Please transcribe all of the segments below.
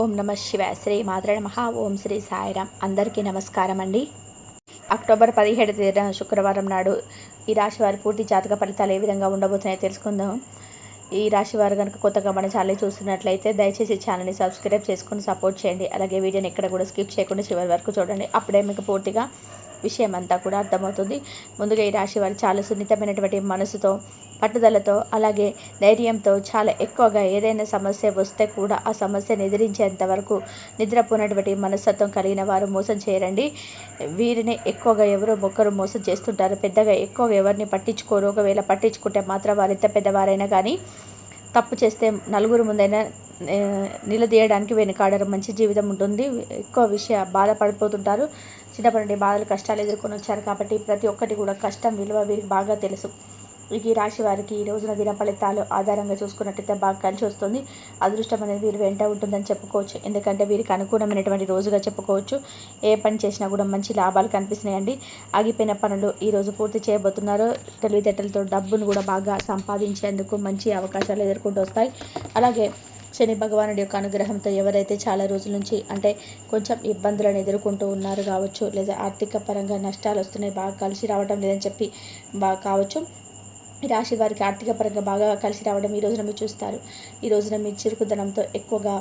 ఓం నమ శివ శ్రీ మాత్ర నమ. ఓం శ్రీ సాయిరామ్ అందరికీ నమస్కారం అండి. అక్టోబర్ పదిహేడు తేదీన శుక్రవారం నాడు ఈ రాశి వారి పూర్తి జాతక ఫలితాలు ఏ విధంగా ఉండబోతున్నాయో తెలుసుకుందాం. ఈ రాశి వారు కనుక కొత్తగా మన ఛానల్ చూస్తున్నట్లయితే దయచేసి ఛానల్ని సబ్స్క్రైబ్ చేసుకుని సపోర్ట్ చేయండి. అలాగే వీడియోని ఎక్కడ కూడా స్కిప్ చేయకుండా చివరి వరకు చూడండి. అప్పుడే మీకు పూర్తిగా విషయం అంతా కూడా అర్థమవుతుంది. ముందుగా ఈ రాశి వారు చాలా సున్నితమైనటువంటి మనసుతో పట్టుదలతో అలాగే ధైర్యంతో చాలా ఎక్కువగా ఏదైనా సమస్య వస్తే కూడా ఆ సమస్యను ఎదిరించేంత వరకు నిద్రపోయినటువంటి మనస్తత్వం కలిగిన వారు మోసం చేయరండి. వీరిని ఎక్కువగా ఎవరో ఒక్కరు మోసం చేస్తుంటారు. పెద్దగా ఎక్కువగా ఎవరిని పట్టించుకోరు. ఒకవేళ పట్టించుకుంటే మాత్రం వారు ఎంత పెద్దవారైనా కానీ తప్పు చేస్తే నలుగురు ముందైనా నిలదీయడానికి వెనుకాడరు మంచి జీవితం ఉంటుంది. ఎక్కువ విషయ బాధపడిపోతుంటారు. చిన్నప్పటి నుండి బాధలు కష్టాలు ఎదుర్కొని వచ్చారు కాబట్టి ప్రతి ఒక్కటి కూడా కష్టం విలువ వీరికి బాగా తెలుసు. ఈ రాశి వారికి ఈ రోజున దిన ఫలితాలు ఆధారంగా చూసుకున్నట్టయితే బాగా కలిసి వస్తుంది. అదృష్టం అనేది వీరు వెంట ఉంటుందని చెప్పుకోవచ్చు. ఎందుకంటే వీరికి అనుకూలమైనటువంటి రోజుగా చెప్పుకోవచ్చు. ఏ పని చేసినా కూడా మంచి లాభాలు కనిపిస్తున్నాయండి. ఆగిపోయిన పనులు ఈరోజు పూర్తి చేయబోతున్నారు. తెలివితేటలతో డబ్బును కూడా బాగా సంపాదించేందుకు మంచి అవకాశాలు ఎదుర్కొంటూ వస్తాయి. అలాగే శని భగవానుడి యొక్క అనుగ్రహంతో ఎవరైతే చాలా రోజుల నుంచి అంటే కొంచెం ఇబ్బందులను ఎదుర్కొంటూ ఉన్నారు కావచ్చు లేదా ఆర్థిక పరంగా నష్టాలు వస్తున్నాయి బాగా కలిసి రావడం లేదని చెప్పి బాగా కావచ్చు. రాశి వారికి ఆర్థిక పరంగా బాగా కలిసి రావడం ఈ రోజున మీరు చూస్తారు. ఈ రోజున మీ చురుకుదనంతో ఎక్కువగా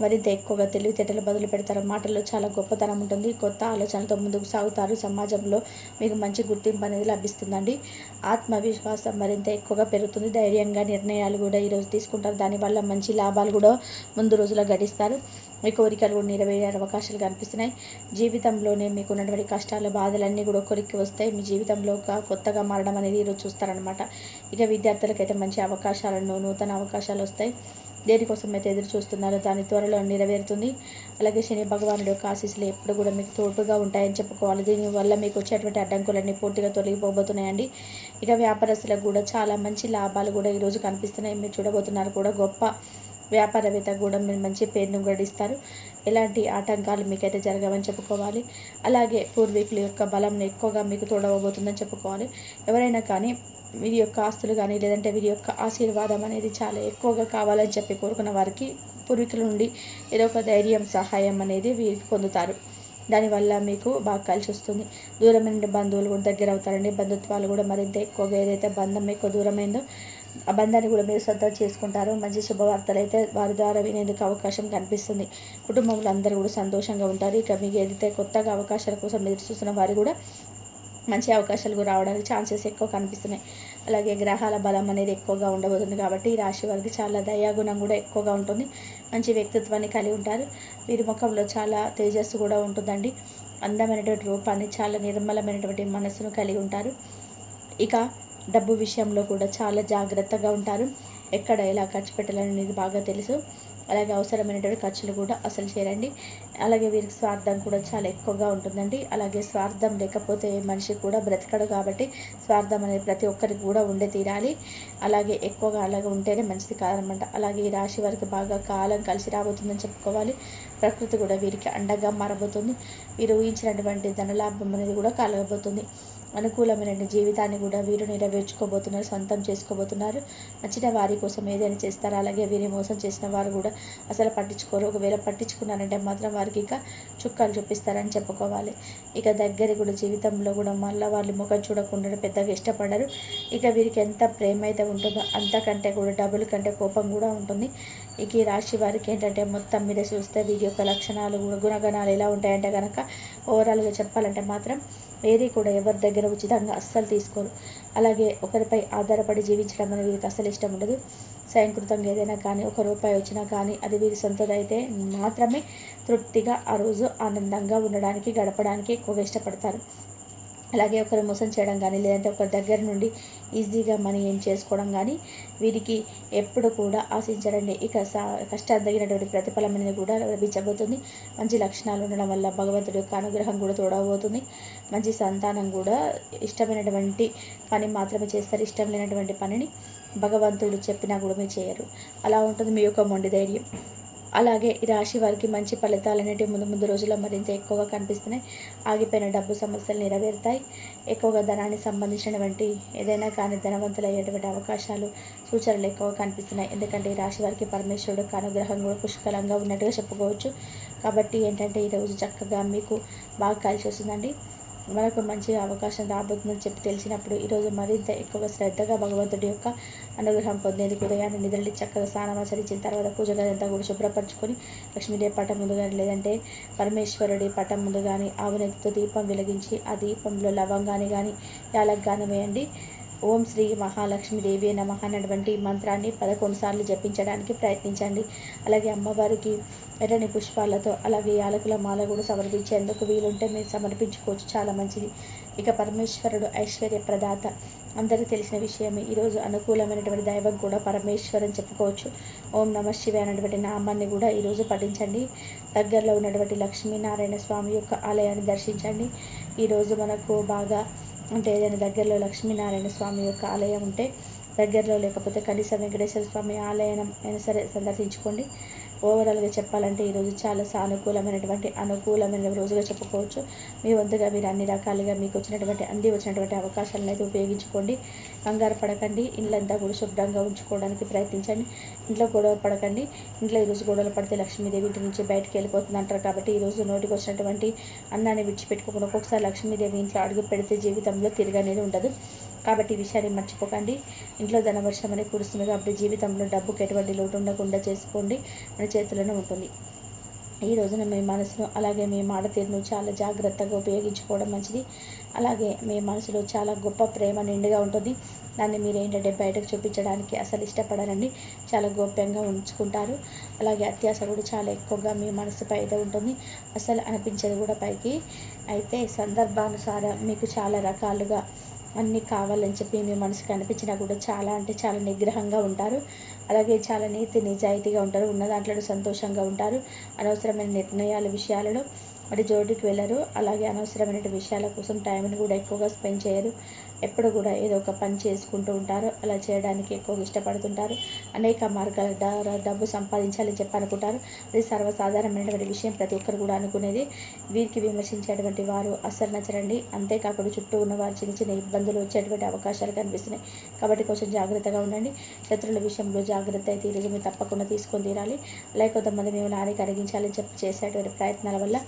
మరింత ఎక్కువగా తెలివితేటలు బదులు పెడతారు. మాటల్లో చాలా గొప్పతనం ఉంటుంది. కొత్త ఆలోచనలతో ముందుకు సాగుతారు. సమాజంలో మీకు మంచి గుర్తింపు అనేది లభిస్తుందండి. ఆత్మవిశ్వాసం మరింత ఎక్కువగా పెరుగుతుంది. ధైర్యంగా నిర్ణయాలు కూడా ఈరోజు తీసుకుంటారు. దానివల్ల మంచి లాభాలు కూడా ముందు రోజులో గడిస్తారు. మీ కోరికలు కూడా నెరవేరే అవకాశాలు కనిపిస్తున్నాయి. జీవితంలోనే మీకు ఉన్నటువంటి కష్టాలు బాధలన్నీ కూడా కొరికి వస్తాయి. మీ జీవితంలో ఒక కొత్తగా మారడం అనేది ఈరోజు చూస్తారనమాట ఇక విద్యార్థులకైతే మంచి అవకాశాలను నూతన అవకాశాలు వస్తాయి. దేనికోసం అయితే ఎదురు చూస్తున్నారో దాని త్వరలో నెరవేరుతుంది. అలాగే శని భగవానుడు యొక్క ఆశీస్సులు ఎప్పుడు కూడా మీకు తోడుగా ఉంటాయని చెప్పుకోవాలి. దీనివల్ల మీకు వచ్చేటువంటి అడ్డంకులన్నీ పూర్తిగా తొలగిపోబోతున్నాయండి. ఇక వ్యాపారస్తులకు కూడా చాలా మంచి లాభాలు కూడా ఈరోజు కనిపిస్తున్నాయి. మీరు చూడబోతున్నారు కూడా గొప్ప వ్యాపారవేత్త కూడా మీరు మంచి పేరును గడిస్తారు. ఎలాంటి ఆటంకాలు మీకైతే జరగవని చెప్పుకోవాలి. అలాగే పూర్వీకుల యొక్క బలం ఎక్కువగా మీకు తోడవబోతుందని చెప్పుకోవాలి. ఎవరైనా కానీ వీరి యొక్క ఆస్తులు కానీ లేదంటే వీరి యొక్క ఆశీర్వాదం అనేది చాలా ఎక్కువగా కావాలని చెప్పి కోరుకున్న వారికి పూర్వీకుల నుండి ఏదో ఒక ధైర్యం సహాయం అనేది వీరికి పొందుతారు. దానివల్ల మీకు బాగా కలిసి వస్తుంది. దూరమైన బంధువులు కూడా దగ్గర అవుతారండి బంధుత్వాలు కూడా మరింత ఎక్కువగా ఏదైతే బంధం ఎక్కువ దూరమైందో ఆ బంధాన్ని కూడా మీరు సొంతం చేసుకుంటారు. మంచి శుభవార్తలు అయితే వారి ద్వారా వినేందుకు అవకాశం కనిపిస్తుంది. కుటుంబంలో అందరూ కూడా సంతోషంగా ఉంటారు. ఇక మీకు ఏదైతే కొత్తగా అవకాశాల కోసం ఎదురు చూస్తున్న వారు కూడా మంచి అవకాశాలు రావడానికి ఛాన్సెస్ ఎక్కువ కనిపిస్తున్నాయి. అలాగే గ్రహాల బలం అనేది ఎక్కువగా ఉండబోతుంది కాబట్టి ఈ రాశి వారికి చాలా దయాగుణం కూడా ఎక్కువగా ఉంటుంది. మంచి వ్యక్తిత్వాన్ని కలిగి ఉంటారు. వీరి ముఖంలో చాలా తేజస్సు కూడా ఉంటుందండి. అందమైనటువంటి రూపాన్ని చాలా నిర్మలమైనటువంటి మనసును కలిగి ఉంటారు. ఇక డబ్బు విషయంలో కూడా చాలా జాగ్రత్తగా ఉంటారు. ఎక్కడ ఎలా ఖర్చు పెట్టాలనేది బాగా తెలుసు. అలాగే అవసరమైనటువంటి ఖర్చులు కూడా అసలు చేరండి అలాగే వీరికి స్వార్థం కూడా చాలా ఎక్కువగా ఉంటుందండి. అలాగే స్వార్థం లేకపోతే మనిషి కూడా బ్రతకడు కాబట్టి స్వార్థం అనేది ప్రతి ఒక్కరికి కూడా ఉండే తీరాలి. అలాగే ఎక్కువగా అలాగే ఉంటేనే మంచిది కాదనమాట. అలాగే ఈ రాశి వారికి బాగా కాలం కలిసి రాబోతుందని చెప్పుకోవాలి. ప్రకృతి కూడా వీరికి అండగా మారబోతుంది. వీరు ఊహించినటువంటి ధనలాభం అనేది కూడా కలగబోతుంది. అనుకూలమైన జీవితాన్ని కూడా వీరు నెరవేర్చుకోబోతున్నారు సొంతం చేసుకోబోతున్నారు. నచ్చిన వారి కోసం ఏదైనా చేస్తారు? అలాగే వీరి మోసం చేసిన వారు కూడా అసలు పట్టించుకోరు. ఒకవేళ పట్టించుకున్నారంటే మాత్రం వారికి ఇక చుక్కలు చూపిస్తారని చెప్పుకోవాలి. ఇక దగ్గర కూడా జీవితంలో కూడా మళ్ళీ వాళ్ళు ముఖం చూడకుండా పెద్దగా ఇష్టపడరు. ఇక వీరికి ఎంత ప్రేమ అయితే ఉంటుందో అంతకంటే కూడా డబుల్ కంటే కోపం కూడా ఉంటుంది. ఇక ఈ రాశి వారికి ఏంటంటే మొత్తం మీద చూస్తే వీరి యొక్క లక్షణాలు గుణగణాలు ఎలా ఉంటాయంటే కనుక ఓవరాల్గా చెప్పాలంటే మాత్రం ఏది కూడా ఎవరి దగ్గర ఉచితంగా అస్సలు తీసుకోరు. అలాగే ఒకరిపై ఆధారపడి జీవించడం అనేది వీరికి అస్సలు ఇష్టం ఉండదు. స్వయంకృతంగా ఏదైనా కానీ ఒక రూపాయి వచ్చినా కానీ అది వీరి సొంతదైతే మాత్రమే తృప్తిగా ఆ రోజు ఆనందంగా ఉండడానికి గడపడానికి ఎక్కువగా ఇష్టపడతారు. అలాగే ఒకరు మోసం చేయడం కానీ లేదంటే ఒకరి దగ్గర నుండి ఈజీగా మనీ ఏం చేసుకోవడం కానీ వీరికి ఎప్పుడు కూడా ఆశించడండి ఇక సా కష్టాలు తగినటువంటి ప్రతిఫలం అనేది కూడా లభించబోతుంది. మంచి లక్షణాలు ఉండడం వల్ల భగవంతుడి యొక్క అనుగ్రహం కూడా తోడవబోతుంది. మంచి సంతానం కూడా ఇష్టమైనటువంటి పని మాత్రమే చేస్తారు. ఇష్టం లేనటువంటి పనిని భగవంతుడు చెప్పినా కూడా మీరు చేయరు. అలా ఉంటుంది మీ యొక్క మొండి ధైర్యం. అలాగే ఈ రాశి వారికి మంచి ఫలితాలు అనేవి ముందు ముందు రోజుల్లో మరింత ఎక్కువగా కనిపిస్తున్నాయి. ఆగిపోయిన డబ్బు సమస్యలు నెరవేరుతాయి. ఎక్కువగా ధనానికి సంబంధించినటువంటి ఏదైనా కానీ ధనవంతులు అయ్యేటువంటి అవకాశాలు సూచనలు ఎక్కువ కనిపిస్తున్నాయి. ఎందుకంటే ఈ రాశి వారికి పరమేశ్వరుడు అనుగ్రహం కూడా పుష్కలంగా ఉన్నట్టుగా చెప్పుకోవచ్చు. కాబట్టి ఏంటంటే ఈరోజు చక్కగా మీకు బాగా కలిసి వస్తుందండి. మనకు మంచి అవకాశం రాబోతుందని చెప్పి తెలిసినప్పుడు ఈరోజు మరింత ఎక్కువ శ్రద్ధగా భగవంతుడి యొక్క అనుగ్రహం పొందేందుకు ఉదయాన్ని నిద్రలు చక్కగా స్నానం ఆచరించిన తర్వాత పూజ గదంతా కూడా శుభ్రపరచుకొని లక్ష్మీదేవి పటం ముందు కానీ లేదంటే పరమేశ్వరుడి పటం ముందు కానీ ఆవునెత్తితో దీపం వెలిగించి ఆ దీపంలో లవంగాన్ని కానీ యాలగ్గాని వేయండి. ఓం శ్రీ మహాలక్ష్మీదేవి నమ అన్నటువంటి మంత్రాన్ని పదకొండు సార్లు జపించడానికి ప్రయత్నించండి. అలాగే అమ్మవారికి ఎర్రని పుష్పాలతో అలాగే యాలకుల మాల కూడా సమర్పించేందుకు వీలుంటే మీరు సమర్పించుకోవచ్చు. చాలా మంచిది. ఇక పరమేశ్వరుడు ఐశ్వర్య ప్రదాత. అందరికీ తెలిసిన విషయమే. ఈరోజు అనుకూలమైనటువంటి దైవం కూడా పరమేశ్వర్ అని చెప్పుకోవచ్చు. ఓం నమ శివ అనేటువంటి నామాన్ని కూడా ఈరోజు పఠించండి. దగ్గరలో ఉన్నటువంటి లక్ష్మీనారాయణ స్వామి యొక్క ఆలయాన్ని దర్శించండి. ఈరోజు మనకు బాగా అంటే ఏదైనా దగ్గరలో లక్ష్మీనారాయణ స్వామి యొక్క ఆలయం ఉంటే దగ్గరలో లేకపోతే కనీసం వెంకటేశ్వర స్వామి ఆలయం అయినా సరే సందర్శించుకోండి. ఓవరాల్గా చెప్పాలంటే ఈరోజు చాలా సానుకూలమైనటువంటి అనుకూలమైన రోజుగా చెప్పుకోవచ్చు. మీ వంతుగా మీరు అన్ని రకాలుగా మీకు వచ్చినటువంటి అంది వచ్చినటువంటి అవకాశాలను అయితే ఉపయోగించుకోండి. కంగారు పడకండి. ఇళ్ళంతా కూడా శుభ్రంగా ఉంచుకోవడానికి ప్రయత్నించండి. ఇంట్లో గొడవ పడకండి. ఇంట్లో ఈరోజు గొడవలు పడితే లక్ష్మీదేవి ఇంటి నుంచి బయటకు వెళ్ళిపోతుంది అంటారు కాబట్టి ఈరోజు నోటికి వచ్చినటువంటి అన్నాన్ని విడిచిపెట్టుకోకుండా ఒక్కొక్కసారి లక్ష్మీదేవి ఇంట్లో అడుగు పెడితే జీవితంలో తిరగనేది ఉండదు. కాబట్టి ఈ విషయాన్ని మర్చిపోకండి. ఇంట్లో ధనవర్షం అనేది కురుస్తుంది కాబట్టి జీవితంలో డబ్బుకి ఎటువంటి లోటు ఉండకుండా చేసుకోండి. మన చేతుల్లోనే ఉంటుంది. ఈ రోజున మీ మనసును అలాగే మీ మాట తీరును చాలా జాగ్రత్తగా ఉపయోగించుకోవడం మంచిది. అలాగే మీ మనసులో చాలా గొప్ప ప్రేమ నిండుగా ఉంటుంది. దాన్ని మీరు ఏంటంటే బయటకు చూపించడానికి అసలు ఇష్టపడరండి. చాలా గోప్యంగా ఉంచుకుంటారు. అలాగే అత్యాస కూడా చాలా ఎక్కువగా మీ మనసుపై అయితే ఉంటుంది. అసలు అనిపించేది కూడా పైకి. అయితే సందర్భానుసారం మీకు చాలా రకాలుగా అన్నీ కావాలని చెప్పి మీ మనసుకు అనిపించినా కూడా చాలా అంటే చాలా నిగ్రహంగా ఉంటారు. అలాగే చాలా నీతి నిజాయితీగా ఉంటారు. ఉన్న దాంట్లో సంతోషంగా ఉంటారు. అనవసరమైన నిర్ణయాల విషయాలలో మరి జోడికి వెళ్ళరు. అలాగే అనవసరమైన విషయాల కోసం టైంని కూడా ఎక్కువగా స్పెండ్ చేయరు. ఎప్పుడు కూడా ఏదో ఒక పని చేసుకుంటూ ఉంటారు. అలా చేయడానికి ఎక్కువగా ఇష్టపడుతుంటారు. అనేక మార్గాల ద్వారా డబ్బు సంపాదించాలని చెప్పి అనుకుంటారు. అది సర్వసాధారణమైనటువంటి విషయం. ప్రతి ఒక్కరు కూడా అనుకునేది వీరికి విమర్శించేటువంటి వారు అస్సలు నచ్చరండి. అంతేకాకుండా చుట్టూ ఉన్న వారు చిన్న చిన్న ఇబ్బందులు వచ్చేటువంటి అవకాశాలు కనిపిస్తున్నాయి. కాబట్టి కొంచెం జాగ్రత్తగా ఉండండి. శత్రుల విషయంలో జాగ్రత్త అయితే ఈరోజు మీరు తప్పకుండా తీసుకొని తీరాలి. అలాగే కొంతమంది మేము నాని కరిగించాలని చెప్పి చేసేటువంటి ప్రయత్నాల వల్ల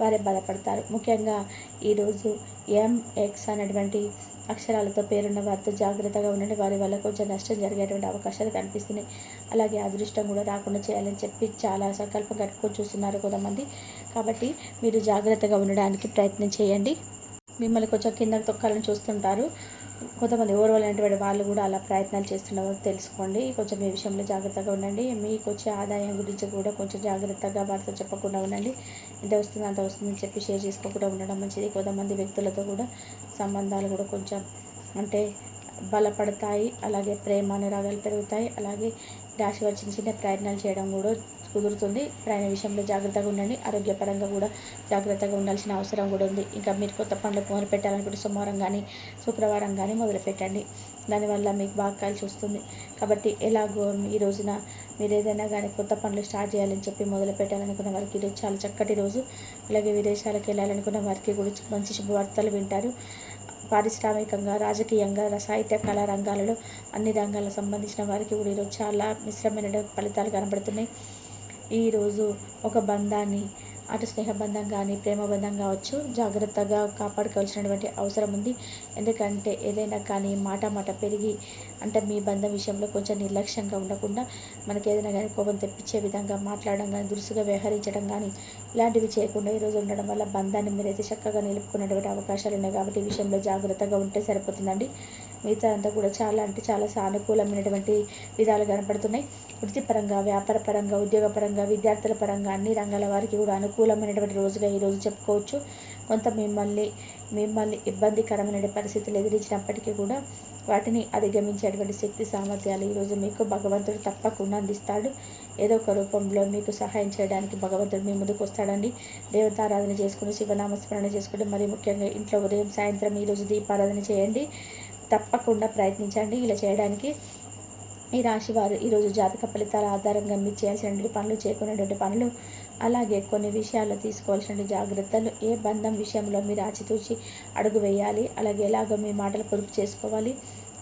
వారే బాధపడతారు. ముఖ్యంగా ఈరోజు ఎంఎక్స్ అనేటువంటి అక్షరాలతో పేరున్న వారితో జాగ్రత్తగా ఉండండి. వారి వల్ల కొంచెం నష్టం జరిగేటువంటి అవకాశాలు కనిపిస్తున్నాయి. అలాగే అదృష్టం కూడా రాకుండా చేయాలని చెప్పి చాలా సంకల్పం కట్టుకొని చూస్తున్నారు కొంతమంది. కాబట్టి మీరు జాగ్రత్తగా ఉండడానికి ప్రయత్నం చేయండి. మిమ్మల్ని కొంచెం కింద తొక్కాలని చూస్తుంటారు. కొంతమంది ఓర్వలేనటువంటి వాళ్ళు కూడా అలా ప్రయత్నాలు చేస్తున్నారో. తెలుసుకోండి. కొంచెం మీ విషయంలో జాగ్రత్తగా ఉండండి. మీకు వచ్చే ఆదాయం గురించి కూడా కొంచెం జాగ్రత్తగా వారితో చెప్పకుండా ఉండండి. ఎంత వస్తుంది అంత వస్తుందని చెప్పి షేర్ చేసుకోకుండా ఉండడం మంచిది. కొంతమంది వ్యక్తులతో కూడా సంబంధాలు కూడా కొంచెం అంటే బలపడతాయి. అలాగే ప్రేమ అనురాగాలు పెరుగుతాయి. అలాగే రాశి వారి చిన్న చిన్న ప్రయత్నాలు చేయడం కూడా కుదురుతుంది. ప్రయాణ విషయంలో జాగ్రత్తగా ఉండండి. ఆరోగ్యపరంగా కూడా జాగ్రత్తగా ఉండాల్సిన అవసరం కూడా ఉంది. ఇంకా మీరు కొత్త పనులు మొదలు పెట్టాలనుకుంటే సోమవారం కానీ శుక్రవారం కానీ మొదలు పెట్టండి. దానివల్ల మీకు బాగా కలిసి వస్తుంది. కాబట్టి ఎలాగో ఈ రోజున మీరు ఏదైనా కానీ కొత్త పనులు స్టార్ట్ చేయాలని చెప్పి మొదలు పెట్టాలనుకున్న వారికి ఈరోజు చాలా చక్కటి రోజు. అలాగే విదేశాలకు వెళ్ళాలనుకున్న వారికి కూడా మంచి శుభవార్తలు వింటారు. పారిశ్రామికంగా రాజకీయంగా సాహిత్య కళా రంగాలలో అన్ని రంగాలకు సంబంధించిన వారికి కూడా ఈరోజు చాలా మిశ్రమైన ఫలితాలు కనబడుతున్నాయి. ఈరోజు ఒక బంధాన్ని అటు స్నేహబంధం కానీ ప్రేమబంధం కావచ్చు జాగ్రత్తగా కాపాడుకోవాల్సినటువంటి అవసరం ఉంది. ఎందుకంటే ఏదైనా కానీ మాట మాట పెరిగి అంటే మీ బంధం విషయంలో కొంచెం నిర్లక్ష్యంగా ఉండకుండా మనకి ఏదైనా కానీ కోపం తెప్పించే విధంగా మాట్లాడడం కానీ దురుసుగా వ్యవహరించడం కానీ ఇలాంటివి చేయకుండా ఈరోజు ఉండడం వల్ల బంధాన్ని మీరైతే చక్కగా నిలుపుకునేటువంటి అవకాశాలు ఉన్నాయి కాబట్టి ఈ విషయంలో జాగ్రత్తగా ఉంటే సరిపోతుందండి. మిగతా అంతా కూడా చాలా అంటే చాలా సానుకూలమైనటువంటి విధాలు కనపడుతున్నాయి. వృత్తిపరంగా వ్యాపారపరంగా ఉద్యోగపరంగా విద్యార్థుల పరంగా అన్ని రంగాల వారికి కూడా అనుకూలమైనటువంటి రోజుగా ఈరోజు చెప్పుకోవచ్చు. కొంత మిమ్మల్ని మిమ్మల్ని ఇబ్బందికరమైన పరిస్థితులు ఎదిరించినప్పటికీ కూడా వాటిని అధిగమించేటువంటి శక్తి సామర్థ్యాలు ఈరోజు మీకు భగవంతుడు తప్పకుండా అందిస్తాడు. ఏదో ఒక రూపంలో మీకు సహాయం చేయడానికి భగవంతుడు మీ ముందుకు వస్తాడండి. దేవతారాధన చేసుకుని శివనామస్మరణ చేసుకుంటే మరి ముఖ్యంగా ఇంట్లో ఉదయం సాయంత్రం ఈరోజు దీపారాధన చేయండి. తప్పకుండా ప్రయత్నించండి. ఇలా చేయడానికి ఈ రాశి వారు ఈరోజు జాతక ఫలితాల ఆధారంగా మీరు చేయాల్సినటువంటి పనులు చేయకున్నటువంటి పనులు అలాగే కొన్ని విషయాల్లో తీసుకోవాల్సిన జాగ్రత్తలు ఏ బంధం విషయంలో మీరు ఆచితూచి అడుగు వేయాలి అలాగే ఎలాగో మీ మాటలు పొదుపు చేసుకోవాలి.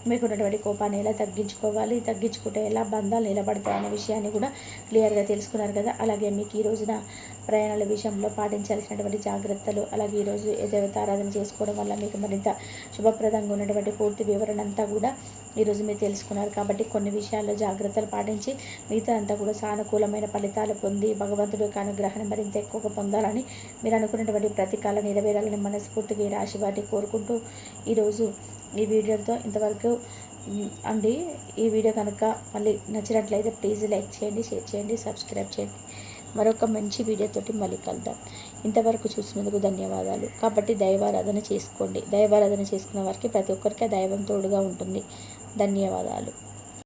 మీకు ఉన్నటువంటి కోపాన్ని ఎలా తగ్గించుకోవాలి తగ్గించుకుంటే ఎలా బంధాలు నిలబడతాయనే విషయాన్ని కూడా క్లియర్గా తెలుసుకున్నారు కదా. అలాగే మీకు ఈ రోజున ప్రయాణాల విషయంలో పాటించాల్సినటువంటి జాగ్రత్తలు అలాగే ఈరోజు దేవత ఆరాధన చేసుకోవడం వల్ల మీకు మరింత శుభప్రదంగా ఉన్నటువంటి పూర్తి వివరణ అంతా కూడా ఈరోజు మీరు తెలుసుకున్నారు. కాబట్టి కొన్ని విషయాల్లో జాగ్రత్తలు పాటించి మిగతా అంతా కూడా సానుకూలమైన ఫలితాలు పొంది భగవంతుడి యొక్క అనుగ్రహాన్ని మరింత ఎక్కువగా పొందాలని మీరు అనుకున్నటువంటి ప్రతికాల నెరవేరాలని మనస్ఫూర్తిగా ఈ రాశి వారిని కోరుకుంటూ ఈరోజు ఈ వీడియోతో ఇంతవరకు అండి. ఈ వీడియో కనుక మళ్ళీ నచ్చినట్లయితే ప్లీజ్ లైక్ చేయండి షేర్ చేయండి సబ్స్క్రైబ్ చేయండి. మరొక మంచి వీడియోతోటి మళ్ళీ కలుద్దాం. ఇంతవరకు చూసినందుకు ధన్యవాదాలు. కాబట్టి దైవారాధన చేసుకోండి. దైవారాధన చేసుకున్న వారికి ప్రతి ఒక్కరికి దైవం తోడుగా ఉంటుంది. ధన్యవాదాలు.